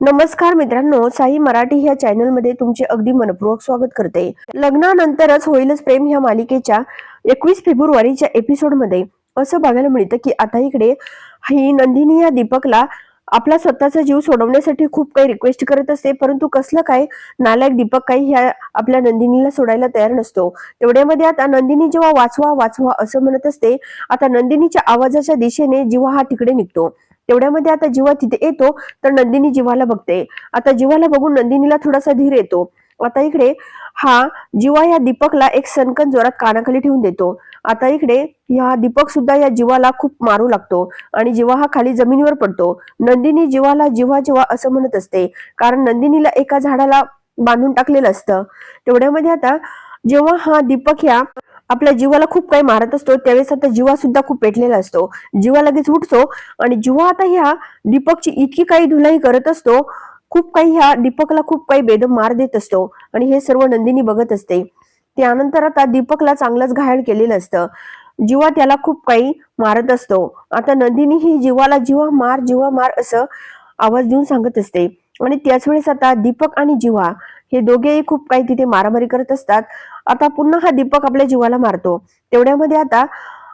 नमस्कार मित्रांनो साई मराठी ह्या चॅनलमध्ये तुमचे अगदी मनपूर्वक स्वागत करते. लग्नानंतरच होईलच प्रेम ह्या मालिकेच्या एकवीस फेब्रुवारीच्या एपिसोडमध्ये. असं बघायला मिळतं की आता इकडे ही नंदिनी या दीपकला आपला स्वतःचा जीव सोडवण्यासाठी खूप काही रिक्वेस्ट करत असते परंतु कसलं काय नालायक दीपक काही ह्या आपल्या नंदिनीला सोडायला तयार नसतो. तेवढ्यामध्ये आता नंदिनी जेव्हा वाचवा वाचवा असं म्हणत असते आता नंदिनीच्या आवाजाच्या दिशेने जीवा हा तिकडे निघतो. तेवढ्यामध्ये आता जीवा तिथे येतो तर नंदिनी जीवाला बघते. आता जीवाला बघून नंदिनीला थोडासा धीर येतो. आता इकडे हा जीवा या दीपकला एक सनकन जोरात कानाखाली ठेवून देतो. आता इकडे या दीपक सुद्धा या जीवाला खूप मारू लागतो आणि जीवा हा खाली जमिनीवर पडतो. नंदिनी जीवाला जीवा जीवा असं म्हणत असते कारण नंदिनीला एका झाडाला बांधून टाकलेलं असतं. तेवढ्यामध्ये आता जेव्हा हा दीपक ह्या आपल्या जीवाला खूप काही मारत असतो त्यावेळेस आता जीवा सुद्धा खूप पेटलेला असतो. जीवा लगेच उठतो आणि जीवा आता ह्या दीपकची इतकी काही धुलाई करत असतो खूप काही ह्या दीपकला खूप काही बेदम मार देत असतो आणि हे सर्व नंदिनी बघत असते. त्यानंतर आता दीपकला चांगलंच घायल केलेलं असतं. जीवा त्याला खूप काही मारत असतो. आता नंदिनी ही जीवाला जीवा मार जीवा मार असं आवाज देऊन सांगत असते. आणि त्याच वेळेस आता दीपक आणि जीवा हे दोघेही खूप काही तिथे मारामारी करत असतात. आता पुन्हा हा दीपक आपल्या जीवाला मारतो. तेवढ्यामध्ये आता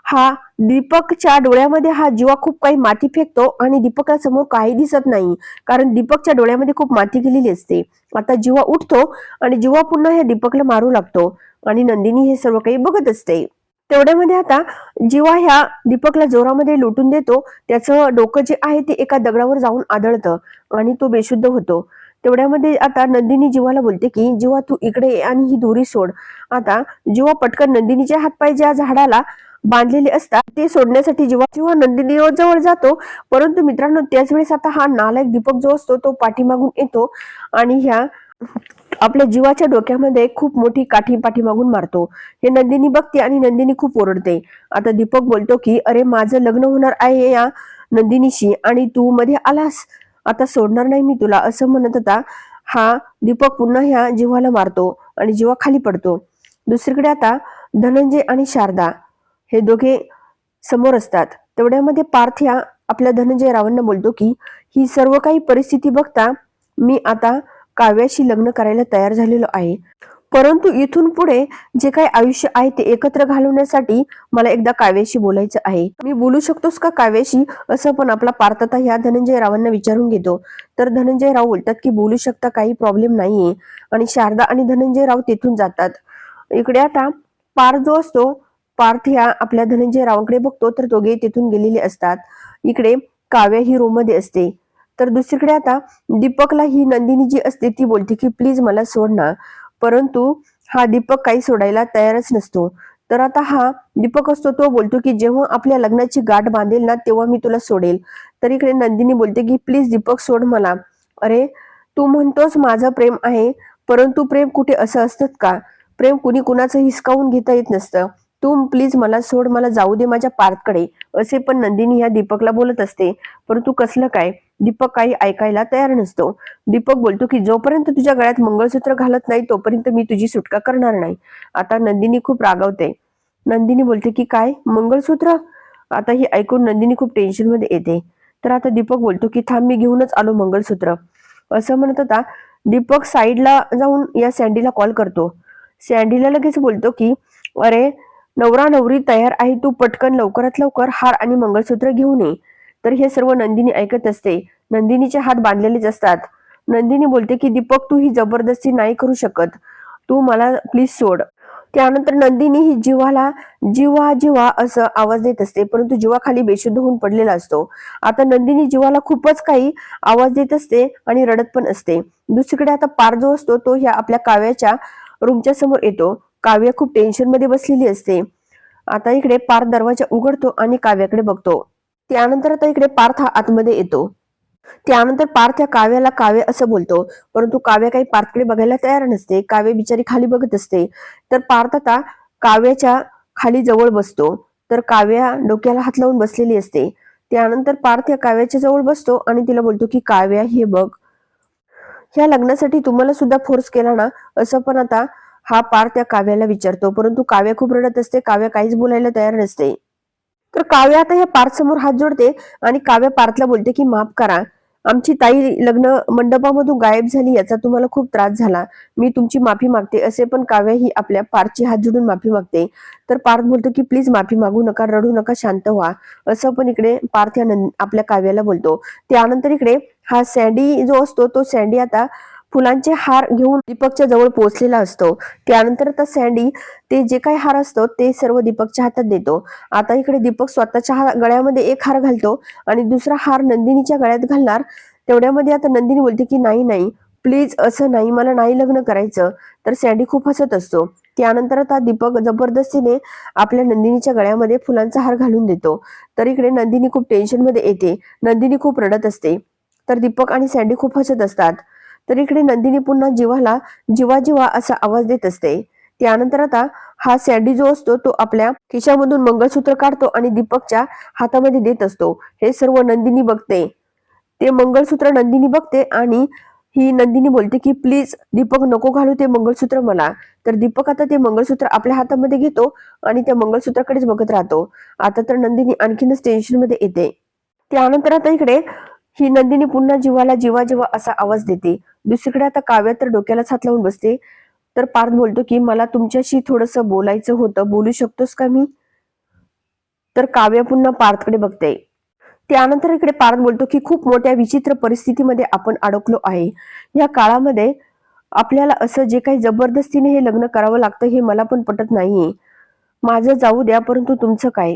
हा दीपकच्या डोळ्यामध्ये हा जीवा खूप काही माती फेकतो आणि दीपकला समोर काही दिसत नाही. कारण दीपकच्या डोळ्यामध्ये खूप माती गेलेली असते. आता जीवा उठतो आणि जीवा पुन्हा ह्या दीपकला मारू लागतो. आणि नंदिनी हे सर्व काही बघत असते. तेवढ्यामध्ये आता जीवा ह्या दीपकला जोरामध्ये लुटून देतो. त्याचं डोकं जे आहे ते एका दगडावर जाऊन आदळतं आणि तो बेशुद्ध होतो. तेवढ्यामध्ये आता नंदिनी जीवाला बोलते की जीवा तू इकडे आणि ही दोरी सोड. आता जीवा पटकन नंदिनीचे हातपाय ज्या झाडाला बांधलेले असतात ते सोडण्यासाठी जीवा जीवा नंदिनी जवळ जातो. परंतु मित्रांनो त्याच वेळेस आता हा नालायक दीपक जो असतो तो पाठीमागून येतो आणि ह्या आपल्या जीवाच्या डोक्यामध्ये खूप मोठी काठी पाठीमागून मारतो. हे नंदिनी बघते आणि नंदिनी खूप ओरडते. आता दीपक बोलतो की अरे माझं लग्न होणार आहे या नंदिनीशी आणि तू मध्ये आलास आता सोडणार नाही मी तुला असं म्हणत होता. हा दीपक पुन्हा ह्या जीवाला मारतो आणि जीवा खाली पडतो. दुसरीकडे आता धनंजय आणि शारदा हे दोघे समोर असतात. तेवढ्यामध्ये पार्थ ह्या आपल्या धनंजय रावांना बोलतो की ही सर्व काही परिस्थिती बघता मी आता काव्याशी लग्न करायला तयार झालेलो आहे. परंतु इथून पुढे जे काही आयुष्य आहे ते एकत्र घालवण्यासाठी मला एकदा काव्याशी बोलायचं आहे. मी बोलू शकतोस का काव्याशी? असं पण आपला पार्थता ह्या धनंजय रावांना विचारून घेतो. तर धनंजय राव बोलतात की बोलू शकता काही प्रॉब्लेम नाहीये. आणि शारदा आणि धनंजय राव तिथून जातात. इकडे आता पार्थ जो असतो पार्थ ह्या आपल्या धनंजय रावांकडे बघतो तर दोघे तिथून गेलेले असतात. इकडे काव्या ही रूममध्ये असते. तर दुसरीकडे आता दीपकला ही नंदिनी जी असते ती बोलते की प्लीज मला सोड ना. परंतु हा दीपक काही सोडायला तयारच नसतो. तर आता हा दीपक असतो तो बोलतो की जेव्हा आपल्या लग्नाची गाठ बांधेल ना तेव्हा मी तुला सोडेल. तर इकडे नंदिनी बोलते की प्लीज दीपक सोड मला. अरे तू म्हणतोस माझं प्रेम आहे परंतु प्रेम कुठे असं असतात का? प्रेम कुणी कुणाचं हिसकावून घेता येत नसतं. तू प्लीज मला सोड मला जाऊ दे माझ्या पार्थकडे असे पण नंदिनी ह्या दीपकला बोलत असते. परंतु कसलं काय? दीपक काही ऐकायला तयार नसतो. दीपक बोलतो की जोपर्यंत तुझ्या गळ्यात मंगळसूत्र घालत नाही तोपर्यंत मी तुझी सुटका करणार नाही. आता नंदिनी खूप रागावते. नंदिनी बोलते की काय? मंगळसूत्र? आता हे ऐकून नंदिनी खूप टेन्शनमध्ये येते. तर आता दीपक बोलतो की थांब मी घेऊनच आलो मंगळसूत्र. असं म्हणत होता दीपक साईडला जाऊन या सँडीला कॉल करतो. सँडीला लगेच बोलतो की अरे नवरा नवरी तयार आहे तू पटकन लवकरात लवकर हार आणि मंगळसूत्र घेऊन ये. तर हे सर्व नंदिनी ऐकत असते. नंदिनीचे हात बांधलेलेच असतात. नंदिनी बोलते की दीपक तू ही जबरदस्ती नाही करू शकत. तू मला प्लीज सोड. त्यानंतर नंदिनी ही जीवाला जीवा जीवा असं आवाज देत असते. परंतु जीवा खाली बेशुद्ध होऊन पडलेला असतो. आता नंदिनी जीवाला खूपच काही आवाज देत असते आणि रडत पण असते. दुसरीकडे आता पार जो असतो तो ह्या आपल्या काव्याच्या रूमच्या समोर येतो. काव्य खूप टेन्शनमध्ये बसलेली असते. आता इकडे पार्थ दरवाजा उघडतो आणि काव्याकडे बघतो. त्यानंतर आता इकडे पार्थ हा आतमध्ये येतो. त्यानंतर पार्थ या काव्याला काव्य असं बोलतो. परंतु काव्य काही पार्थकडे बघायला तयार नसते. काव्य बिचारी खाली बघत असते. तर पार्थ आता काव्याच्या खाली जवळ बसतो. तर काव्या डोक्याला हात लावून बसलेली असते. त्यानंतर पार्थ या काव्याच्या जवळ बसतो आणि तिला बोलतो की काव्या हे बघ. ह्या लग्नासाठी तुम्हाला सुद्धा फोर्स केला ना? असं पण आता हा पार त्या काव्याला विचारतो. परंतु काव्य खूप रडत असते. काव्य काहीच बोलायला तयार नसते. तर काव्य आता या पार्थ समोर हात जोडते आणि काव्य पार्थला बोलते की माफ करा. आमची ताई लग्न मंडपामधून गायब झाली याचा तुम्हाला खूप त्रास झाला. मी तुमची माफी मागते. असे पण काव्या ही आपल्या पार्थची हात जोडून माफी मागते. तर पार्थ बोलतो की प्लीज माफी मागू नका. रडू नका. शांत व्हा. असं पण इकडे पार्थ या आपल्या काव्याला बोलतो. त्यानंतर इकडे हा सँडी जो असतो तो सँडी आता फुलांचे हार घेऊन दीपकच्या जवळ पोहोचलेला असतो. त्यानंतर आता सँडी ते जे काही हार असतो ते सर्व दीपकच्या हातात देतो. आता इकडे दीपक स्वतःच्या हा- गळ्यामध्ये एक हार घालतो आणि दुसरा हार नंदिनीच्या गळ्यात घालणार. तेवढ्यामध्ये आता नंदिनी बोलते की नाही नाही प्लीज असं नाही मला नाही लग्न करायचं. तर सँडी खूप हसत असतो. त्यानंतर आता दीपक जबरदस्तीने आपल्या नंदिनीच्या गळ्यामध्ये फुलांचा हार घालून देतो. तर इकडे नंदिनी खूप टेन्शनमध्ये येते. नंदिनी खूप रडत असते. तर दीपक आणि सँडी खूप हसत असतात. तर इकडे नंदिनी पुन्हा जीवाला जीवा जीवा असा आवाज देत असते. त्यानंतर आता हा सॅडी जो असतो तो आपल्या खिशामधून मंगळसूत्र काढतो आणि दीपकच्या हातामध्ये देत असतो. हे सर्व नंदिनी बघते. ते मंगळसूत्र नंदिनी बघते आणि ही नंदिनी बोलते की प्लीज दीपक नको घालू ते मंगळसूत्र मला. तर दीपक आता ते मंगळसूत्र आपल्या हातामध्ये घेतो आणि त्या मंगळसूत्राकडेच बघत राहतो. आता तर नंदिनी आणखीनच टेन्शनमध्ये येते. त्यानंतर आता इकडे ही नंदिनी पुन्हा जीवाला जीवा जीवा असा आवाज देते. दुसरीकडे आता काव्या तर डोक्यालाच हात लावून बसते. तर पार्थ बोलतो की मला तुमच्याशी थोडस बोलायचं होतं. बोलू शकतोस का मी? तर काव्या पुन्हा पार्थकडे बघते. त्यानंतर इकडे पार्थ बोलतो की खूप मोठ्या विचित्र परिस्थितीमध्ये आपण अडकलो आहे. या काळामध्ये आपल्याला असं जे काही जबरदस्तीने हे लग्न करावं लागतं हे मला पण पटत नाहीये. माझं जाऊ द्या परंतु तुमचं काय?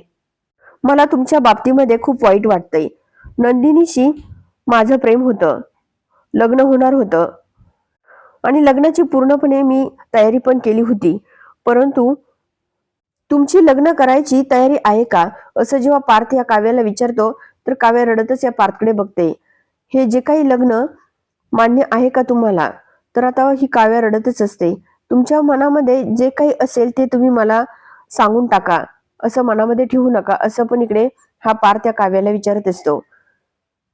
मला तुमच्या बाबतीमध्ये खूप वाईट वाटतंय. नंदिनीशी माझं प्रेम होतं. लग्न होणार होतं. आणि लग्नाची पूर्णपणे मी तयारी पण केली होती. परंतु तुमची लग्न करायची तयारी आहे का? असं जेव्हा पार्थ या काव्याला विचारतो तर काव्या रडतच या पार्थकडे बघते. हे जे काही लग्न मान्य आहे का तुम्हाला? तर आता ही काव्या रडतच असते. तुमच्या मनामध्ये जे काही असेल ते तुम्ही मला सांगून टाका. असं मनामध्ये ठेवू नका. असं पण इकडे हा पार्थ या काव्याला विचारत असतो.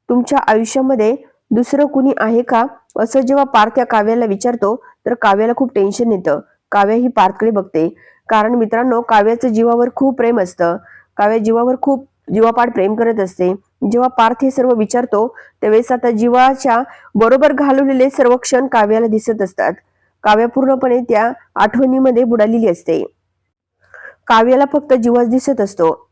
तुमच्या आयुष्यामध्ये दुसरं कुणी आहे का? असं जेव्हा पार्थ या काव्याला विचारतो तर काव्याला खूप टेन्शन येतं. काव्या ही पार्थकडे बघते. कारण मित्रांनो काव्याचं जीवावर खूप प्रेम असतं. काव्या जीवावर खूप जीवापाड प्रेम करत असते. जेव्हा पार्थ हे सर्व विचारतो त्यावेळेस आता जीवाच्या बरोबर घालवलेले सर्व क्षण काव्याला दिसत असतात. काव्या पूर्णपणे त्या आठवणीमध्ये बुडालेली असते. काव्याला फक्त जीवाच दिसत असतो.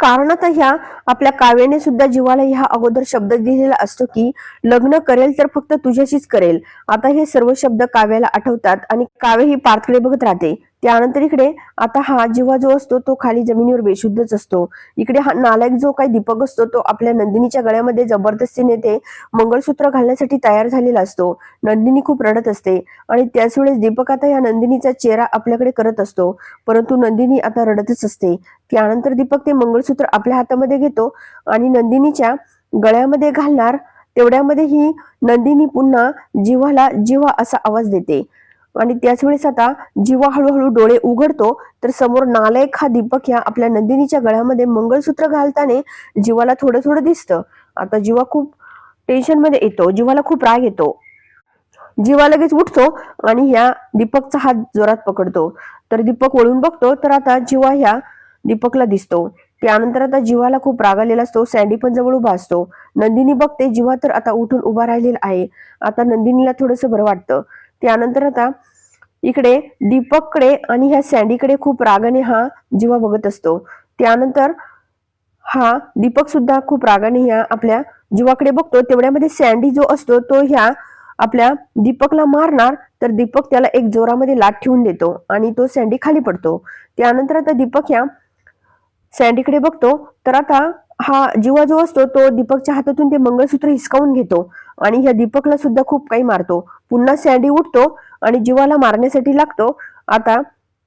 कारण ह्या आपल्या काव्याने सुद्धा जीवाला ह्या अगोदर शब्द दिलेला असतो की लग्न करेल तर फक्त तुझ्याशीच करेल. आता हे सर्व शब्द काव्याला आठवतात आणि काव्य ही पार्थकडे बघत राहते. त्यानंतर इकडे आता हा जीवा जो असतो तो खाली जमिनीवर बेशुद्धच असतो. इकडे हा नालायक जो काही दीपक असतो तो आपल्या नंदिनीच्या गळ्यामध्ये जबरदस्तीने ते मंगळसूत्र घालण्यासाठी तयार झालेला असतो. नंदिनी खूप रडत असते आणि त्याच वेळेस दीपक आता या नंदिनीचा चेहरा आपल्याकडे करत असतो. परंतु नंदिनी आता रडतच असते. त्यानंतर दीपक ते मंगळसूत्र आपल्या हातामध्ये घेतो आणि नंदिनीच्या गळ्यामध्ये घालणार तेवढ्यामध्ये ही नंदिनी पुन्हा जीवाला जीवा असा आवाज देते. आणि त्याच वेळेस आता जीवा हळूहळू डोळे उघडतो तर समोर नालायक हा दीपक ह्या आपल्या नंदिनीच्या गळ्यामध्ये मंगळसूत्र घालताना जीवाला थोडं थोडं दिसतं. आता जीवा खूप टेन्शनमध्ये येतो जीवाला खूप राग येतो. जीवा लगेच उठतो आणि ह्या दीपकचा हात जोरात पकडतो. तर दीपक वळून बघतो तर आता जीवा ह्या दीपकला दिसतो. त्यानंतर आता जीवाला खूप राग आलेला असतो सँडी पण जवळ उभा असतो. नंदिनी बघते जीवा तर आता उठून उभा राहिलेला आहे. आता नंदिनीला थोडंसं बरं वाटतं. त्यानंतर आता इकडे दीपककडे आणि ह्या सँडीकडे खूप रागाने हा जीवा बघत असतो. त्यानंतर हा दीपक सुद्धा खूप रागाने ह्या आपल्या जीवाकडे बघतो. तेवढ्यामध्ये सँडी जो असतो तो ह्या आपल्या दीपकला मारणार तर दीपक त्याला एक जोरामध्ये लाट ठेवून देतो आणि तो सँडी खाली पडतो. त्यानंतर आता दीपक ह्या सँडीकडे बघतो तर आता हा जीवा जो असतो तो दीपकच्या हातातून ते मंगळसूत्र हिसकावून घेतो. आणि ह्या दीपकला सुद्धा खूप काही मारतो. पुन्हा सँडी उठतो आणि जीवाला मारण्यासाठी लागतो. आता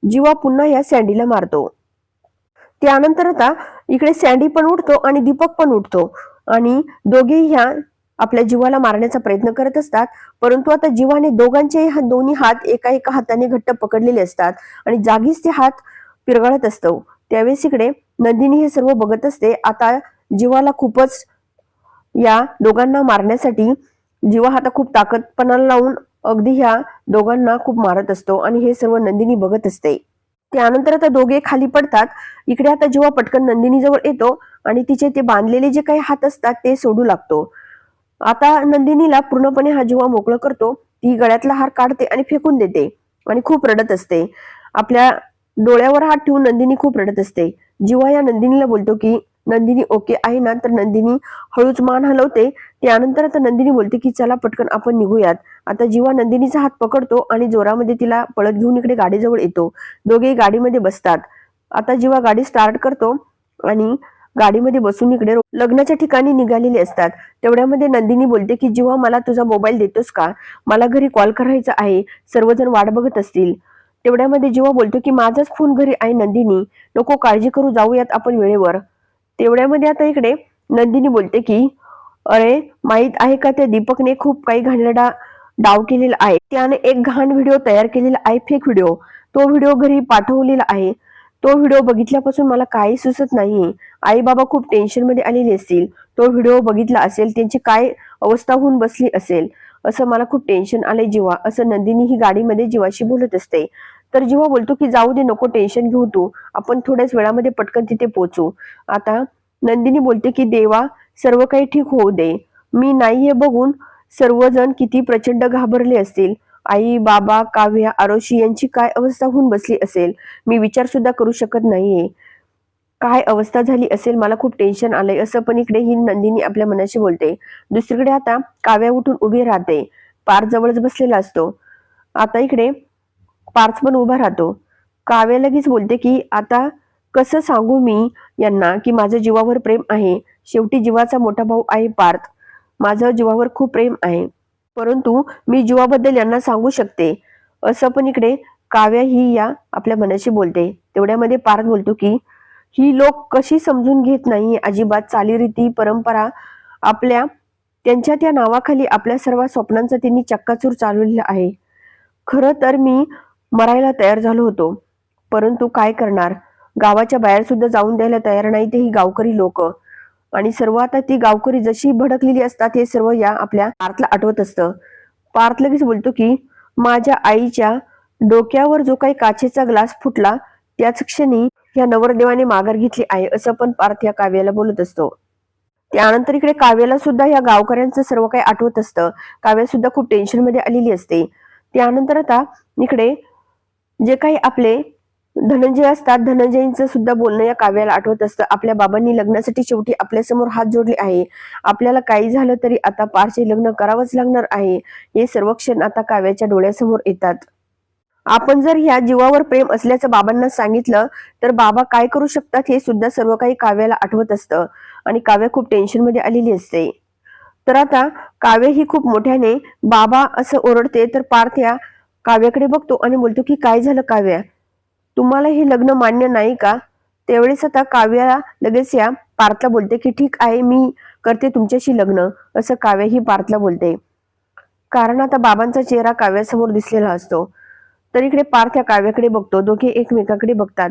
जीवा पुन्हा या सँडीला मारतो. त्यानंतर आता इकडे सँडी पण उठतो आणि दीपक पण उठतो. आणि दोघेही ह्या आपल्या जीवाला मारण्याचा प्रयत्न करत असतात. परंतु आता जीवाने दोघांचे हा- दोन्ही हात एका एका हाताने घट्ट पकडलेले असतात. आणि जागीच ते हात पिरगळत असतो. त्यावेळेस इकडे नंदिनी हे सर्व बघत असते. आता जीवाला खूपच या दोघांना मारण्यासाठी जीवा आता खूप ताकदपणाला लावून अगदी ह्या दोघांना खूप मारत असतो आणि हे सर्व नंदिनी बघत असते. त्यानंतर आता दोघे खाली पडतात. इकडे आता जेव्हा पटकन नंदिनी जवळ येतो आणि तिचे ते बांधलेले जे काही हात असतात ते सोडू लागतो. आता नंदिनीला पूर्णपणे हा जीवा मोकळं करतो. ती गळ्यातला हार काढते आणि फेकून देते आणि खूप रडत असते. आपल्या डोळ्यावर हात ठेवून नंदिनी खूप रडत असते. जीवा या नंदिनीला बोलतो की नंदिनी ओके आहे ना? तर नंदिनी हळूच मान हलवते. त्यानंतर आता नंदिनी बोलते की चला पटकन आपण निघूयात. आता जीवा नंदिनीचा हात पकडतो आणि जोरामध्ये तिला पळत घेऊन इकडे गाडीजवळ येतो. दोघे गाडीमध्ये बसतात. आता जीवा गाडी स्टार्ट करतो आणि गाडीमध्ये बसून इकडे लग्नाच्या ठिकाणी निघालेले असतात. तेवढ्यामध्ये नंदिनी बोलते की जीवा मला तुझा मोबाईल देतोस का? मला घरी कॉल करायचा आहे. सर्वजण वाट बघत असतील. तेवढ्यामध्ये जीवा बोलतो की माझाच फोन घरी आहे नंदिनी. नको काळजी करू जाऊयात आपण वेळेवर. तेवढ्यामध्ये आता इकडे नंदिनी बोलते की अरे माहीत आहे का त्या दीपकने खूप काही घाणेरडा डाव केलेला आहे? त्याने एक घाण व्हिडिओ तयार केलेला आहे फेक व्हिडिओ. तो व्हिडिओ घरी पाठवलेला आहे. तो व्हिडिओ बघितल्यापासून मला काही सुचत नाही आई बाबा खूप टेन्शनमध्ये आलेले असतील. तो व्हिडिओ बघितला असेल त्यांची काय अवस्था होऊन बसली असेल? असं मला खूप टेन्शन आले जीवा असं नंदिनी ही गाडीमध्ये जीवाशी बोलत असते. तर जेव्हा बोलतो की जाऊ दे नको टेन्शन घेऊ तू आपण थोड्याच वेळामध्ये पटकन तिथे पोहोचू आता नंदिनी बोलते की देवा सर्व काही ठीक होऊ दे. मी नाही हे बघून सर्वजण किती प्रचंड घाबरले असतील. आई बाबा काव्या आरोशी यांची काय अवस्था होऊन बसली असेल? मी विचार सुद्धा करू शकत नाहीये. काय अवस्था झाली असेल? मला खूप टेन्शन आलंय. असं पण इकडे ही नंदिनी आपल्या मनाशी बोलते. दुसरीकडे आता काव्या उठून उभी राहते. पार जवळच बसलेला असतो. आता इकडे पार्थ पण उभा राहतो. काव्या लगेच बोलते की आता कसं सांगू मी यांना की माझं जीवावर प्रेम आहे. शेवटी जीवाचा मोठा भाऊ आहे पार्थ. माझं जीवावर खूप प्रेम आहे. परंतु मी जीवाबद्दल यांना सांगू शकते. असं पण इकडे काव्या ही या आपल्या मनाशी बोलते. तेवढ्यामध्ये पार्थ बोलतो की ही लोक कशी समजून घेत नाही? अजिबात चालीरीती परंपरा आपल्या त्यांच्या त्या नावाखाली आपल्या सर्व स्वप्नांचा त्यांनी चक्काचूर चालवलेला आहे. खरं तर मी मरायला तयार झालो होतो. परंतु काय करणार? गावाच्या बाहेर सुद्धा जाऊन द्यायला तयार नाही ते ही गावकरी लोक. आणि सर्व आता ती गावकरी जशी भडकलेली असतात हे सर्व या आपल्या पार्थला आठवत असतं. पार्थ लगेच बोलतो की माझ्या आईच्या डोक्यावर जो काही काचेचा ग्लास फुटला त्याच क्षणी या नवरदेवाने माघार घेतली आहे असं पण पार्थ या काव्याला बोलत असतो. त्यानंतर इकडे काव्याला सुद्धा या गावकऱ्यांचं सर्व काही आठवत असतं. काव्या सुद्धा खूप टेन्शनमध्ये आलेली असते. त्यानंतर आता इकडे जे काही आपले धनंजय असतात धनंजयींचं सुद्धा बोलणं या काव्याला आठवत असतं. आपल्या बाबांनी लग्नासाठी शेवटी आपल्यासमोर हात जोडले आहे. आपल्याला काही झालं तरी आता पारचे लग्न करावंच लागणार आहे. हे सर्व क्षण आता काव्याच्या डोळ्यासमोर येतात. आपण जर ह्या जीवावर प्रेम असल्याचं बाबांना सांगितलं तर बाबा काय करू शकतात हे सुद्धा सर्व काही काव्याला आठवत असतं. आणि काव्य खूप टेन्शनमध्ये आलेली असते. तर आता काव्य ही खूप मोठ्याने बाबा असं ओरडते तर पार्थ या काव्याकडे बघतो आणि बोलतो की काय झालं काव्या? तुम्हाला हे लग्न मान्य नाही का? त्यावेळेस आता काव्या लगेच या पार्थला बोलते की ठीक आहे मी करते तुमच्याशी लग्न असं काव्या ही पार्थला बोलते. कारण आता बाबांचा चेहरा काव्यासमोर दिसलेला असतो. तर इकडे पार्थ या काव्याकडे बघतो. दोघे एकमेकाकडे बघतात.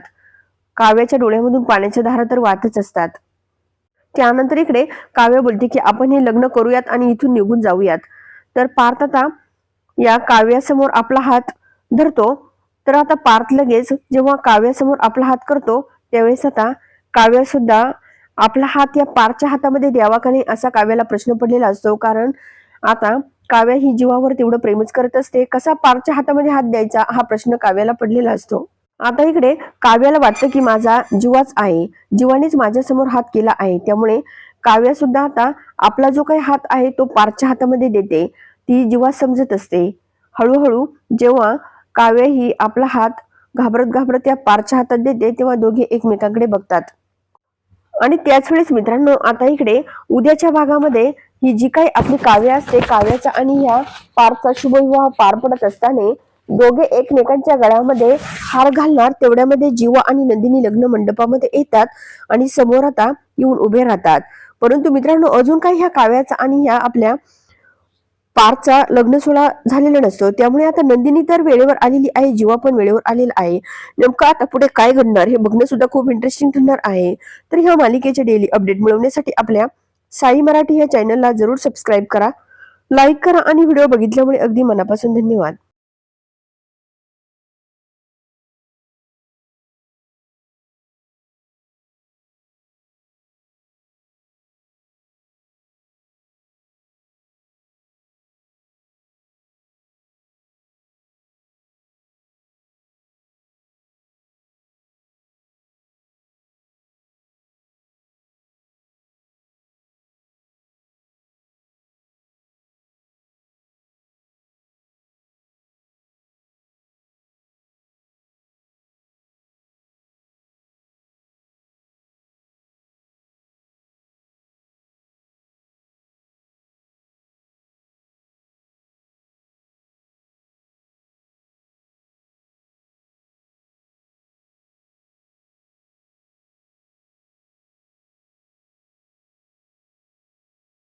काव्याच्या डोळ्यामधून पाण्याच्या धारा तर वाहतच असतात. त्यानंतर इकडे काव्य बोलते की आपण हे लग्न करूयात आणि इथून निघून जाऊयात. तर पार्थ आता या काव्यासमोर आपला हात धरतो तर आता पार्थ लगेच जेव्हा काव्यासमोर आपला हात करतो त्यावेळेस आता काव्य सुद्धा आपला हात या पारच्या हातामध्ये द्यावा का नाही असा काव्याला प्रश्न पडलेला असतो. कारण आता काव्या ही जीवावर तेवढं प्रेमच करत असते कसा पारच्या हातामध्ये हात द्यायचा हा प्रश्न काव्याला पडलेला असतो. आता इकडे काव्याला वाटतं की माझा जीवाच आहे जीवानेच माझ्यासमोर हात केला आहे. त्यामुळे काव्या सुद्धा आता आपला जो काही हात आहे तो पारच्या हातामध्ये देते. ती जीवा समजत असते हळूहळू जेव्हा काव्य ही आपला हात घाबरत घाबरत या पारच्या हातात देते तेव्हा दोघे एकमेकांकडे बघतात. आणि त्याच वेळेस मित्रांनो आता इकडे उद्याच्या भागामध्ये ही जी काही आपली काव्य असते काव्याचा आणि ह्या पारचा शुभविवाह पार पडत असताना दोघे एकमेकांच्या गळ्यामध्ये हार घालणार तेवढ्यामध्ये जीवा आणि नंदिनी लग्न मंडपामध्ये येतात आणि समोर आता येऊन उभे राहतात. परंतु मित्रांनो अजून काही ह्या काव्याचा आणि ह्या आपल्या पारचा लग्न सोहळा झालेला नसतो. त्यामुळे आता नंदिनी तर वेळेवर आलेली आहे जीवा पण वेळेवर आलेला आहे. नेमकं आता पुढे काय घडणार हे बघणं सुद्धा खूप इंटरेस्टिंग ठरणार आहे. तर ह्या मालिकेचे डेली अपडेट मिळवण्यासाठी आपल्या साई मराठी या चॅनलला जरूर सबस्क्राईब करा लाईक करा आणि व्हिडिओ बघितल्यामुळे अगदी मनापासून धन्यवाद.